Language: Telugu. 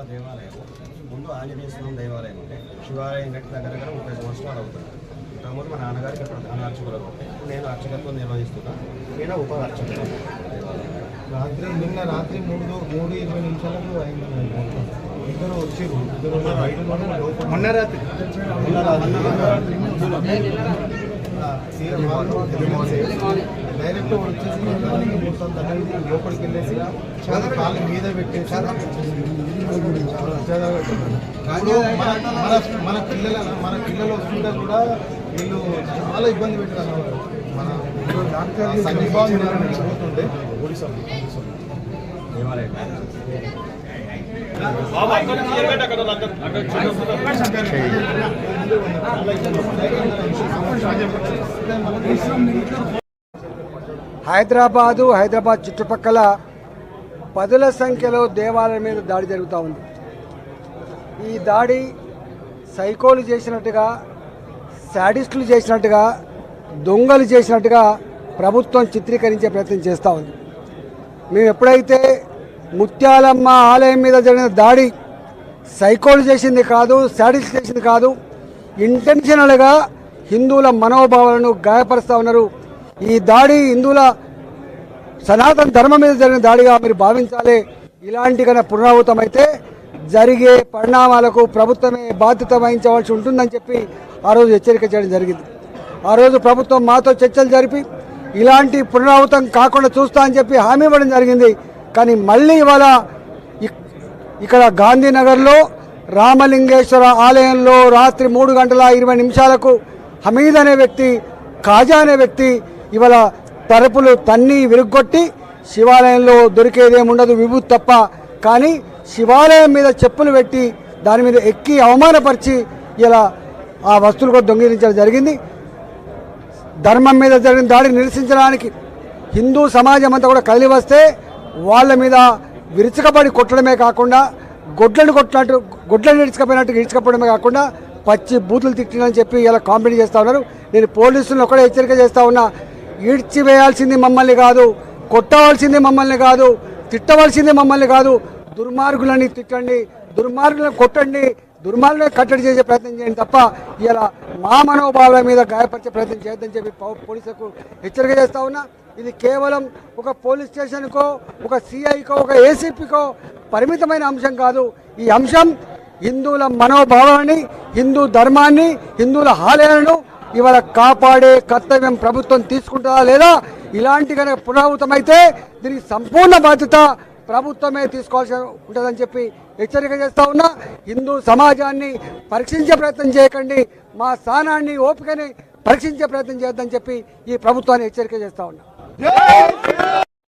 సంవత్సరాల దేవాలయం ముందు ఆంజనేయ స్వామి దేవాలయం ఉంటే శివాలయం కట్టి దగ్గర దగ్గర ముప్పై సంవత్సరాలు అవుతుంది. ఇంతకుముందు మా నాన్నగారికి ఇప్పుడు ప్రధాన అర్చకులు ఉంటే ఇప్పుడు నేను అర్చకత్వం నిర్వహిస్తున్నా. నేను ఉప అర్చకులు దేవాలయం రాత్రి నిన్న రాత్రి మూడు మూడు ఇరవై నిమిషాలకు అయింది. ఇద్దరు వచ్చారు ఇద్దరు మొన్న రాత్రి. మొన్న రాత్రి. డైరెక్ట్ వచ్చేసి మొత్తం తగ్గేసి లోపలికి వెళ్ళేసి చాలా కాళ్ళ మీద పెట్టేసి మన మన- మన పిల్లల మన పిల్లలు వస్తుంటే కూడా వీళ్ళు చాలా ఇబ్బంది పెట్టారు మన సంజీబాబు పోతుంటే దేవాలయం. హైదరాబాదు హైదరాబాద్ చుట్టుపక్కల పదుల సంఖ్యలో దేవాలయం మీద దాడి జరుగుతూ ఉంది. ఈ దాడి సైకోలు చేసినట్టుగా శాడిస్టులు చేసినట్టుగా దొంగలు చేసినట్టుగా ప్రభుత్వం చిత్రీకరించే ప్రయత్నం చేస్తూ ఉంది. మేము ఎప్పుడైతే ముత్యాలమ్మ ఆలయం మీద జరిగిన దాడి సైకోలు చేసింది కాదు శాడిల్స్ చేసింది కాదు. ఇంటెన్షనల్గా హిందువుల మనోభావాలను గాయపరుస్తూ ఉన్నారు ఈ దాడి హిందువుల సనాతన ధర్మం మీద జరిగిన దాడిగా మీరు భావించాలి. ఇలాంటి కన్నా పునరావృతమైతే జరిగే పరిణామాలకు ప్రభుత్వమే బాధ్యత వహించవలసి ఉంటుందని చెప్పి ఆ రోజు హెచ్చరిక చేయడం జరిగింది. ఆ రోజు ప్రభుత్వం మాతో చర్చలు జరిపి ఇలాంటి పునరావృతం కాకుండా చూస్తా అని చెప్పి హామీ ఇవ్వడం జరిగింది. కానీ మళ్ళీ ఇవాళ ఇక్కడ గాంధీనగర్లో రామలింగేశ్వర ఆలయంలో రాత్రి మూడు గంటల ఇరవై నిమిషాలకు హమీద్ అనే వ్యక్తి కాజా అనే వ్యక్తి ఇవాళ తరపులు తన్ని విరుగ్గొట్టి శివాలయంలో దొరికేదేముండదు విభూతి తప్ప. కానీ శివాలయం మీద చెప్పులు పెట్టి దాని మీద ఎక్కి అవమానపరిచి ఇలా ఆ వస్తువులు కూడా దొంగిలించడం జరిగింది. ధర్మం మీద జరిగిన దాడిని నిరసించడానికి హిందూ సమాజం అంతా కూడా కదిలి వస్తే వాళ్ళ మీద విరుచుకబడి కొట్టడమే కాకుండా గొడ్లను కొట్టినట్టు గొడ్లను ఇడ్చుకపోయినట్టు ఇడ్చుకపోవడమే కాకుండా పచ్చి బూతులు తిట్టినని చెప్పి ఇలా కాంప్లైంట్ చేస్తూ ఉన్నారు. నేను పోలీసులను ఒకటే హెచ్చరిక చేస్తూ ఉన్నా ఈడ్చివేయాల్సింది మమ్మల్ని కాదు కొట్టవలసింది మమ్మల్ని కాదు తిట్టవలసింది మమ్మల్ని కాదు దుర్మార్గులని తిట్టండి దుర్మార్గులను కొట్టండి దుర్మార్గులను కట్టడి చేసే ప్రయత్నం చేయండి తప్ప ఇలా మా మనోభావాల మీద గాయపరిచే ప్రయత్నం చేయొద్దని చెప్పి పోలీసులకు హెచ్చరిక చేస్తా ఉన్నా. ఇది కేవలం ఒక పోలీస్ స్టేషన్కో ఒక సిఐకో ఒక ఏసీపీకో పరిమితమైన అంశం కాదు. ఈ అంశం హిందువుల మనోభావాన్ని హిందూ ధర్మాన్ని హిందువుల ఆలయాలను ఇవాళ కాపాడే కర్తవ్యం ప్రభుత్వం తీసుకుంటుందా లేదా? ఇలాంటి కనుక పునరావృతమైతే దీనికి సంపూర్ణ బాధ్యత ప్రభుత్వమే తీసుకోవాల్సి ఉంటుందని చెప్పి హెచ్చరిక చేస్తా ఉన్నా. హిందూ సమాజాన్ని పరీక్షించే ప్రయత్నం చేయకండి. మా స్థానాన్ని ఓపికని పరీక్షించే ప్రయత్నం చేద్దని చెప్పి ఈ ప్రభుత్వాన్ని హెచ్చరిక చేస్తా ఉన్నా. Yes! yes!